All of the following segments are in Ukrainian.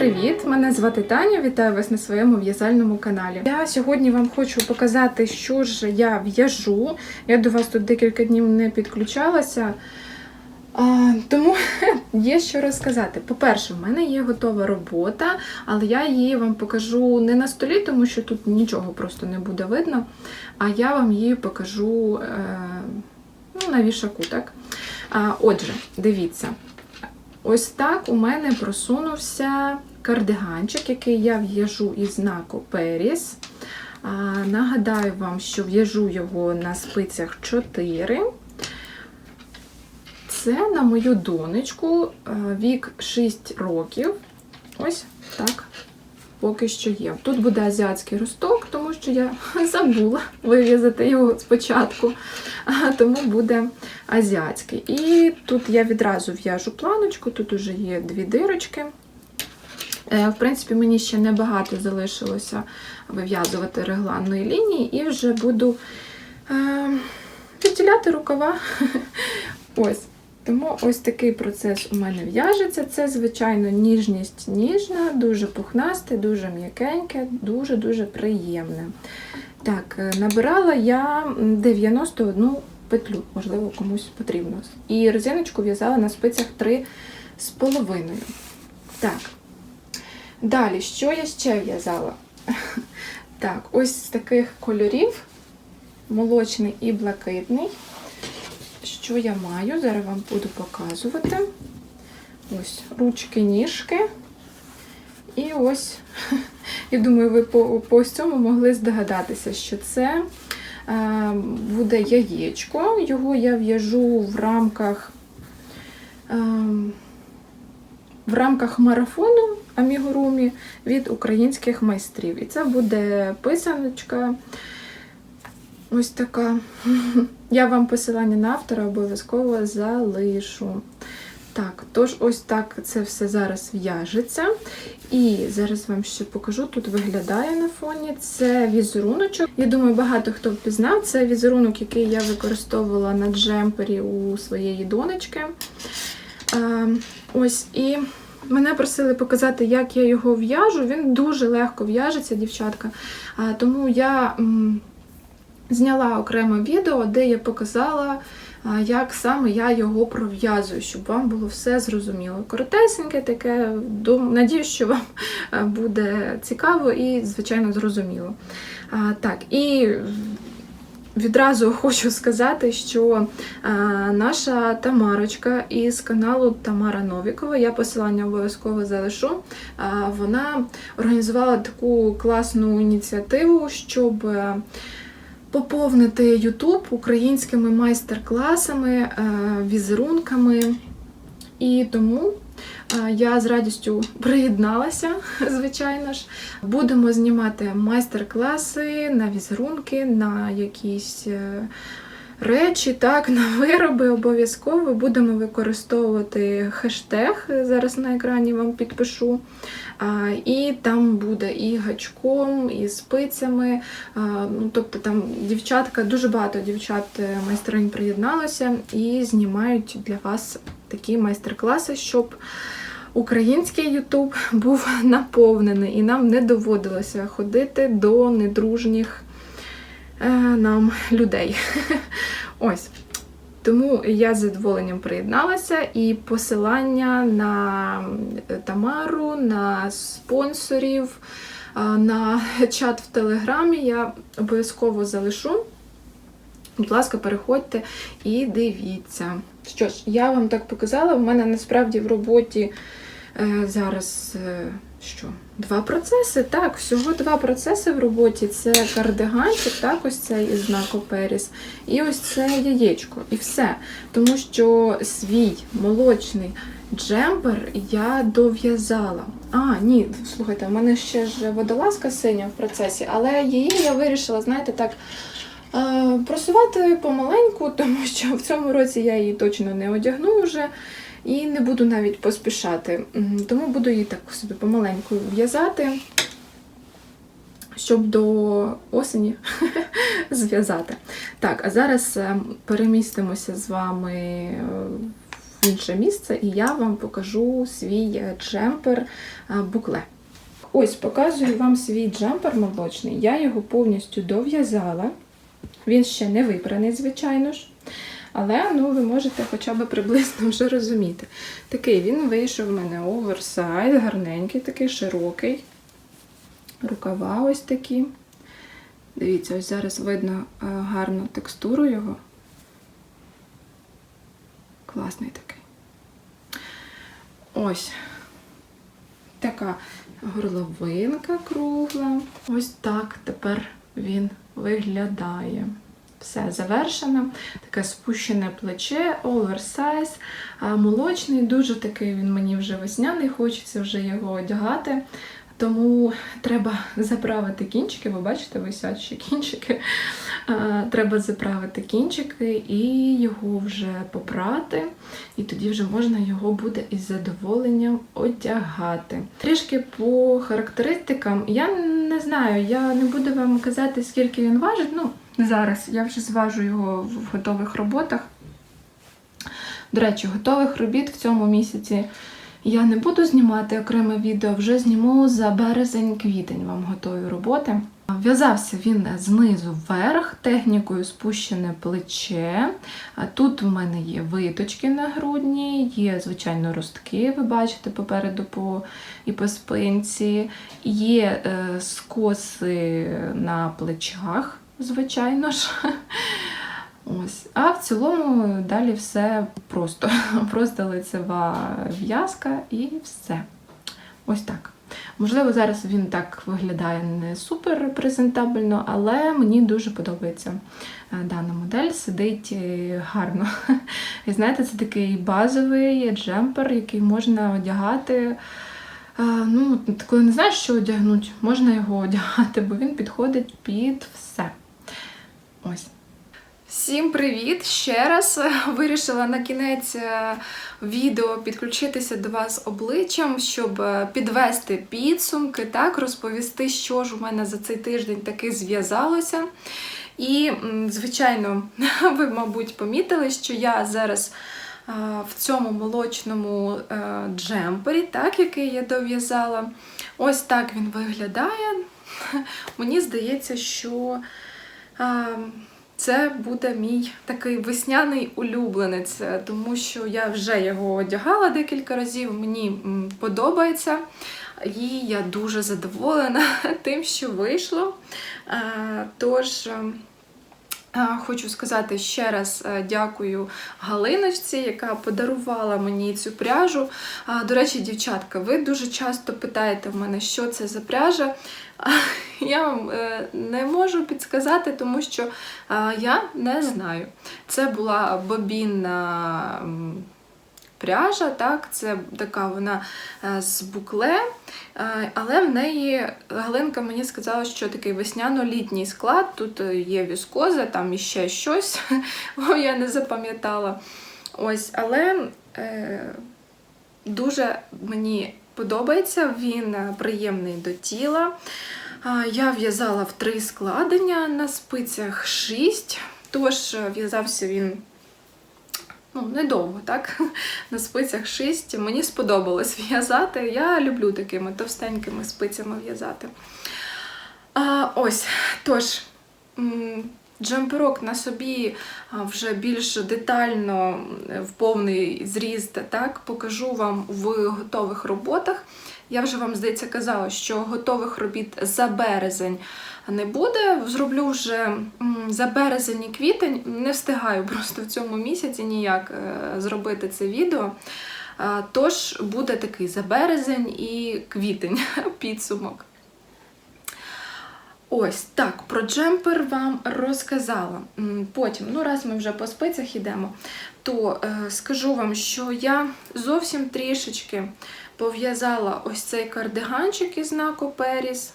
привіт! Мене звати Таня. Вітаю вас на своєму в'язальному каналі. Я сьогодні вам хочу показати, що ж я в'яжу. Я до вас тут декілька днів не підключалася. А, тому є що розказати. По-перше, в мене є готова робота, але я її вам покажу не на столі, тому що тут нічого просто не буде видно. А я вам її покажу е, ну, на вішаку. так? А, отже, дивіться. Ось так у мене просунувся кардиганчик, який я в'яжу із знаку Періс. Нагадаю вам, що в'яжу його на спицях 4. Це на мою донечку вік 6 років. Ось так поки що є. Тут буде азіатський росток, тому що я забула вив'язати його спочатку, тому буде азіатський. І тут я відразу в'яжу планочку, тут вже є дві дирочки. Е, В принципі, мені ще небагато залишилося вив'язувати регланної лінії, і вже буду е, відділяти рукава. Ось. Тому ось такий процес у мене в'яжеться. Це, звичайно, ніжність ніжна, дуже пухнасте, дуже м'якеньке, дуже-дуже приємне. Так, е, набирала я 91 петлю, можливо, комусь потрібно. І резиночку в'язала на спицях 3 з половиною. Так. Далі, що я ще в'язала? Так, ось з таких кольорів: молочний і блакитний. Що я маю? Зараз вам буду показувати. Ось ручки, ніжки. І ось, я думаю, ви по, по цьому могли здогадатися, що це е, буде яєчко. Його я в'яжу в рамках е, в рамках марафону Амігурумі від українських майстрів. І це буде писаночка. Ось така. Я вам посилання на автора обов'язково залишу. Так, тож, ось так це все зараз в'яжеться. І зараз вам ще покажу, тут виглядає на фоні. Це візеруночок. Я думаю, багато хто впізнав. Це візерунок, який я використовувала на джемпері у своєї донечки. Ось і. Мене просили показати, як я його в'яжу. Він дуже легко в'яжеться, дівчатка. Тому я зняла окреме відео, де я показала, як саме я його пров'язую, щоб вам було все зрозуміло. Коротесеньке таке, надіюсь, що вам буде цікаво і, звичайно, зрозуміло. Так, і Відразу хочу сказати, що а, наша Тамарочка із каналу Тамара Новікова, я посилання обов'язково залишу. А, вона організувала таку класну ініціативу, щоб е, поповнити YouTube українськими майстер-класами, е, візерунками. І тому е, я з радістю приєдналася, звичайно ж. Будемо знімати майстер-класи на візерунки, на якісь е, речі, так, на вироби обов'язково. Будемо використовувати хештег. Зараз на екрані вам підпишу. І там буде і гачком, і спицями. Ну, Тобто там дівчатка, дуже багато дівчат е, майстринь приєдналося і знімають для вас такі майстер-класи, щоб український Ютуб був наповнений і нам не доводилося ходити до недружніх е, нам людей. Ось. Тому я з задоволенням приєдналася і посилання на Тамару, на спонсорів, на чат в Телеграмі я обов'язково залишу. Будь ласка, переходьте і дивіться. Що ж, я вам так показала, в мене насправді в роботі е, зараз е, що? Два процеси. Так, всього два процеси в роботі. Це кардиганчик, так, ось цей із знаку Періс, і ось це яєчко. І все. Тому що свій молочний джемпер я дов'язала. А, ні, слухайте, у мене ще ж водолазка синя в процесі, але її я вирішила, знаєте, так. Е, Просувати помаленьку, тому що в цьому році я її точно не одягну вже і не буду навіть поспішати. Тому буду її так собі помаленьку в'язати, щоб до осені зв'язати. Так, а зараз е, перемістимося з вами е, в інше місце, і я вам покажу свій джемпер букле. Ось показую вам свій джемпер молочний. Я його повністю дов'язала. Він ще не випраний, звичайно ж. Але ну, ви можете хоча б приблизно вже розуміти. Такий він вийшов в мене оверсайз, гарненький, такий широкий. Рукава ось такі. Дивіться, ось зараз видно е, гарну текстуру його. Класний такий. Ось така горловинка кругла. Ось так тепер він виглядає. Все завершено. Таке спущене плече, оверсайз, молочний, дуже такий він мені вже весняний, хочеться вже його одягати. Тому треба заправити кінчики, ви бачите, висячі кінчики. А, Треба заправити кінчики і його вже попрати, і тоді вже можна його буде із задоволенням одягати. Трішки по характеристикам, я не знаю, я не буду вам казати, скільки він важить. Ну, зараз я вже зважу його в готових роботах. До речі, готових робіт в цьому місяці я не буду знімати окреме відео, вже зніму за березень-квітень вам готові роботи. В'язався він знизу вверх, технікою спущене плече. Тут у мене є виточки на грудні, є, звичайно, ростки, ви бачите попереду по, і по спинці, є е, скоси на плечах, звичайно ж. Ось. А в цілому далі все просто. Просто лицева в'язка і все. Ось так. Можливо, зараз він так виглядає не супер презентабельно, але мені дуже подобається е, дана модель, сидить е, гарно. І знаєте, це такий базовий джемпер, який можна одягати. Е, Ну, коли не знаєш, що одягнути, можна його одягати, бо він підходить під все. Ось. Всім привіт! Ще раз вирішила на кінець е, відео підключитися до вас обличчям, щоб е, підвести підсумки, так, розповісти, що ж у мене за цей тиждень таки зв'язалося. І, звичайно, ви, мабуть, помітили, що я зараз е, в цьому молочному е, джемпері, так, який я дов'язала. Ось так він виглядає. Мені здається, що. Це буде мій такий весняний улюбленець, е, тому що я вже його одягала декілька разів, мені подобається. І я дуже задоволена тим, що вийшло. Е, Тож. Хочу сказати ще раз е, дякую Галиночці, яка подарувала мені цю пряжу. До речі, дівчатка, ви дуже часто питаєте в мене, що це за пряжа. Я вам е, не можу підсказати, тому що я не знаю. Це була бобінна пряжа, так, це така вона е, з букле, е, але в неї Галинка мені сказала, що такий весняно-літній склад. Тут е, є віскоза, там іще щось, бо я не запам'ятала. Ось, але е, дуже мені подобається, він приємний до тіла. Я в'язала в три складення на спицях 6, тож в'язався він ну, недовго, так? На спицях 6. Мені сподобалось в'язати. Я люблю такими товстенькими спицями в'язати. А, Ось, тож, джемперок на собі вже більш детально в повний зріст так, покажу вам в готових роботах. Я вже вам, здається, казала, що готових робіт за березень не буде. Зроблю вже за березень і квітень. Не встигаю просто в цьому місяці ніяк е, зробити це відео. Тож буде такий за березень і квітень підсумок. Ось так, про джемпер вам розказала. Потім, ну раз ми вже по спицях йдемо, то е, скажу вам, що я зовсім трішечки пов'язала ось цей кардиганчик із знаку Періс.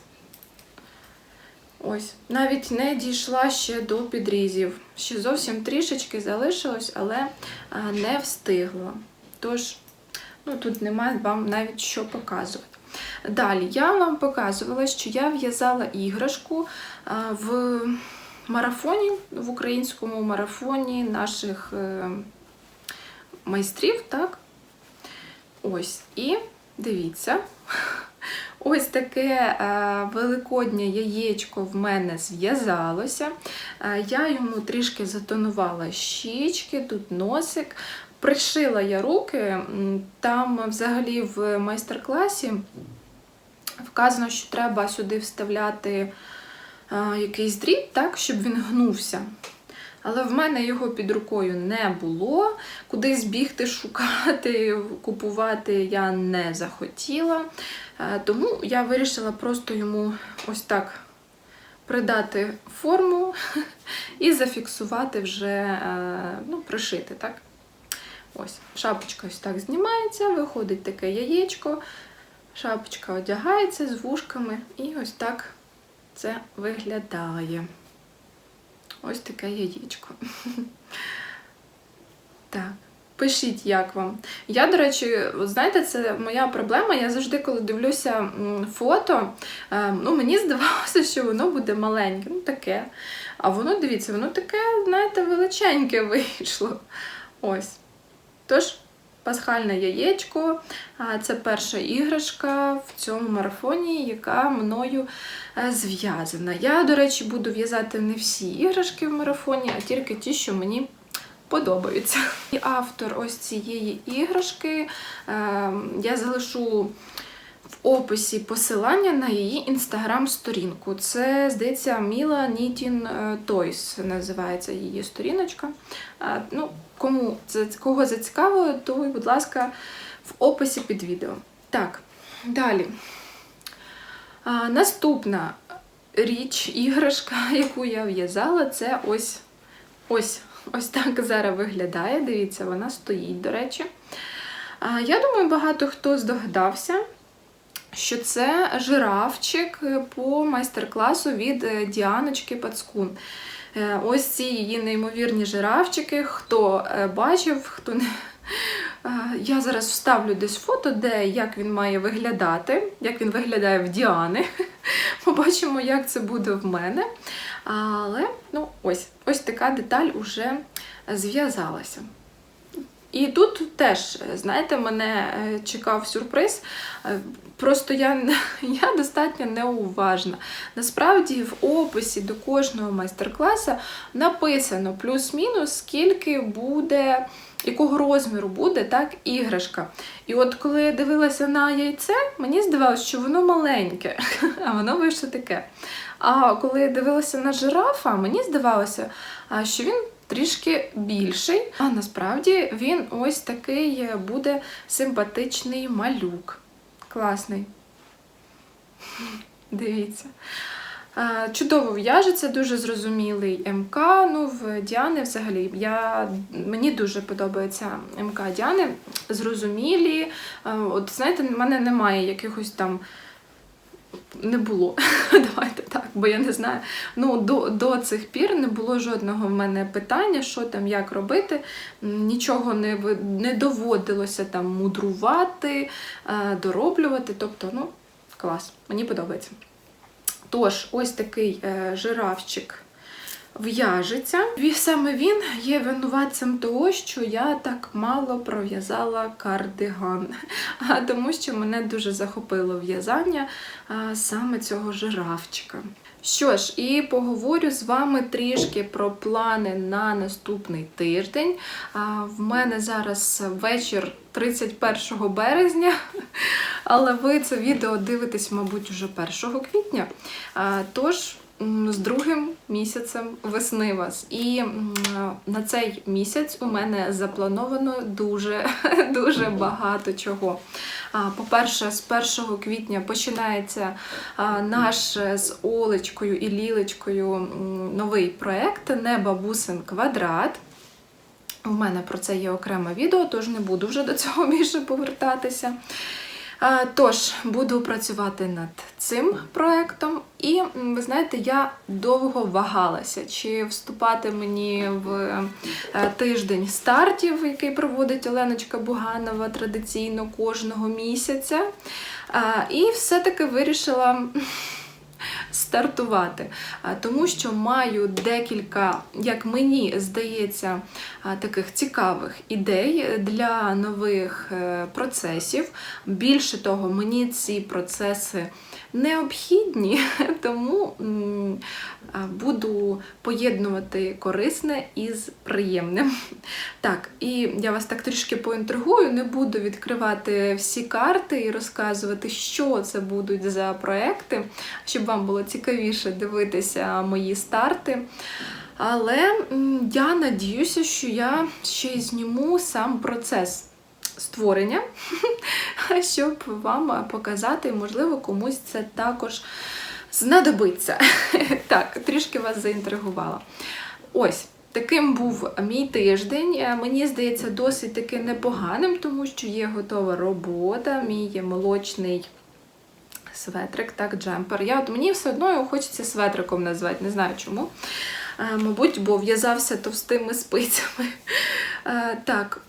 Ось, навіть не дійшла ще до підрізів. Ще зовсім трішечки залишилось, але не встигла. Тож, ну тут немає вам навіть що показувати. Далі я вам показувала, що я в'язала іграшку в марафоні, в українському марафоні наших е, майстрів, так? Ось. І дивіться. Ось таке е, великоднє яєчко в мене зв'язалося. Е, я йому трішки затонувала щічки, тут носик. Пришила я руки. Там взагалі в майстер-класі вказано, що треба сюди вставляти е, якийсь дріт, так, щоб він гнувся. Але в мене його під рукою не було. Кудись бігти, шукати, купувати я не захотіла. Е, Тому я вирішила просто йому ось так придати форму і зафіксувати вже, е, ну, пришити, так? Ось, шапочка ось так знімається, виходить таке яєчко, шапочка одягається з вушками, і ось так це виглядає. Ось таке яєчко. Так. Пишіть, як вам. Я, до речі, знаєте, це моя проблема. Я завжди, коли дивлюся фото, е, ну, мені здавалося, що воно буде маленьке, ну таке. А воно, дивіться, воно таке, знаєте, величеньке вийшло. Ось. Тож, пасхальне яєчко. Це перша іграшка в цьому марафоні, яка мною е, зв'язана. Я, до речі, буду в'язати не всі іграшки в марафоні, а тільки ті, що мені подобаються. І автор ось цієї іграшки е, я залишу в описі посилання на її інстаграм-сторінку. Це, здається, Міла Нітін Toys називається її сторіночка. Е, Ну, кому кого зацікавило, то, будь ласка, в описі під відео. Так, далі. Наступна річ, іграшка, яку я в'язала, це ось ось. Ось так зараз виглядає. Дивіться, вона стоїть, до речі. Я думаю, багато хто здогадався, що це жирафчик по майстер-класу від е, Діаночки Пацкун. Е, Ось ці її неймовірні жирафчики. Хто е, бачив, хто не. Е, Я зараз вставлю десь фото, де як він має виглядати, як він виглядає в Діани. Побачимо, як це буде в мене. Але ну, ось, ось така деталь уже зв'язалася. І тут теж, знаєте, мене е, чекав сюрприз. Е, Просто я, я достатньо неуважна. Насправді, в описі до кожного майстер-класу написано плюс-мінус, скільки буде, якого розміру буде так, іграшка. І от коли я дивилася на яйце, мені здавалося, що воно маленьке, а воно вийшло таке. А коли я дивилася на жирафа, мені здавалося, що він трішки більший. А насправді він ось такий буде симпатичний малюк. Класний. Дивіться. А, Чудово в'яжеться, дуже зрозумілий МК. Ну, в Діани взагалі я, мені дуже подобається МК Діани. Зрозумілі. От знаєте, в мене немає якихось там. Не було. Давайте так, бо я не знаю. Ну, до, до цих пір не було жодного в мене питання, що там, як робити. Нічого не, не доводилося там мудрувати, е, дороблювати. Тобто, ну, клас, мені подобається. Тож, ось такий е, жирафчик в'яжеться. Саме він є винуватцем того, що я так мало пров'язала кардиган, а тому що мене дуже захопило в'язання саме цього жирафчика. Що ж, і поговорю з вами трішки про плани на наступний тиждень. В мене зараз вечір 31 березня, але ви це відео дивитесь, мабуть, уже 1 квітня. Тож. З другим місяцем весни вас. І на цей місяць у мене заплановано дуже, дуже багато чого. По-перше, з 1 квітня починається наш е, з Олечкою і Лілечкою новий проект Неба бусин квадрат. У мене про це є окреме відео, тож не буду вже до цього більше повертатися. Тож, буду працювати над цим проектом. І ви знаєте, я довго вагалася, чи вступати мені в е, тиждень стартів, який проводить Оленочка Буганова традиційно кожного місяця. І все-таки вирішила стартувати, тому що маю декілька, як мені здається, таких цікавих ідей для нових е, процесів. Більше того, мені ці процеси необхідні, тому буду поєднувати корисне із приємним. Так, і я вас так трішки поінтригую, не буду відкривати всі карти і розказувати, що це будуть за проекти, щоб вам було цікавіше дивитися мої старти. Але я надіюся, що я ще й зніму сам процес створення, щоб вам показати, можливо, комусь це також знадобиться. Так, трішки вас заінтригувала. Ось. Таким був мій тиждень. Е, Мені здається, досить таки непоганим, тому що є готова робота, мій молочний светрик, так, джемпер. Я от мені все одно його хочеться светриком назвати, не знаю чому. Е, Мабуть, бо в'язався товстими спицями. Е, Так,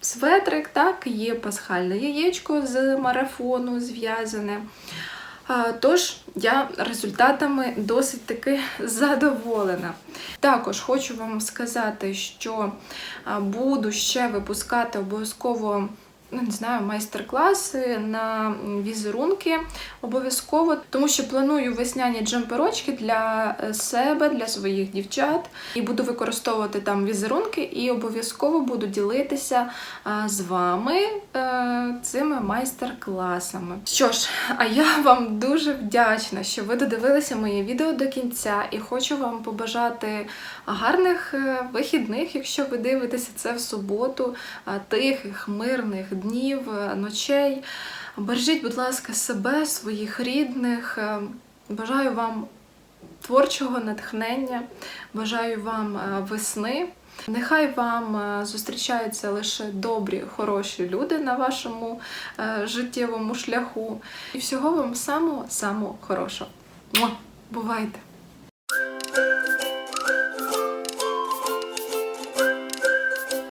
светрик, так, є пасхальне яєчко з марафону зв'язане. Тож я результатами досить таки задоволена. Також хочу вам сказати, що буду ще випускати обов'язково. Ну, Не знаю, майстер-класи на візерунки обов'язково, тому що планую весняні джемперочки для е, себе, для своїх дівчат, і буду використовувати там візерунки, і обов'язково буду ділитися з вами е, цими майстер-класами. Що ж, а я вам дуже вдячна, що ви додивилися моє відео до кінця, і хочу вам побажати гарних е, вихідних, якщо ви дивитеся це в суботу, тихих, мирних днів, е, ночей. Бережіть, будь ласка, себе, своїх рідних. Е, Бажаю вам творчого натхнення, бажаю вам е, весни. Нехай вам зустрічаються лише добрі, хороші люди на вашому життєвому шляху. І всього вам самого-самого хорошого. Бувайте!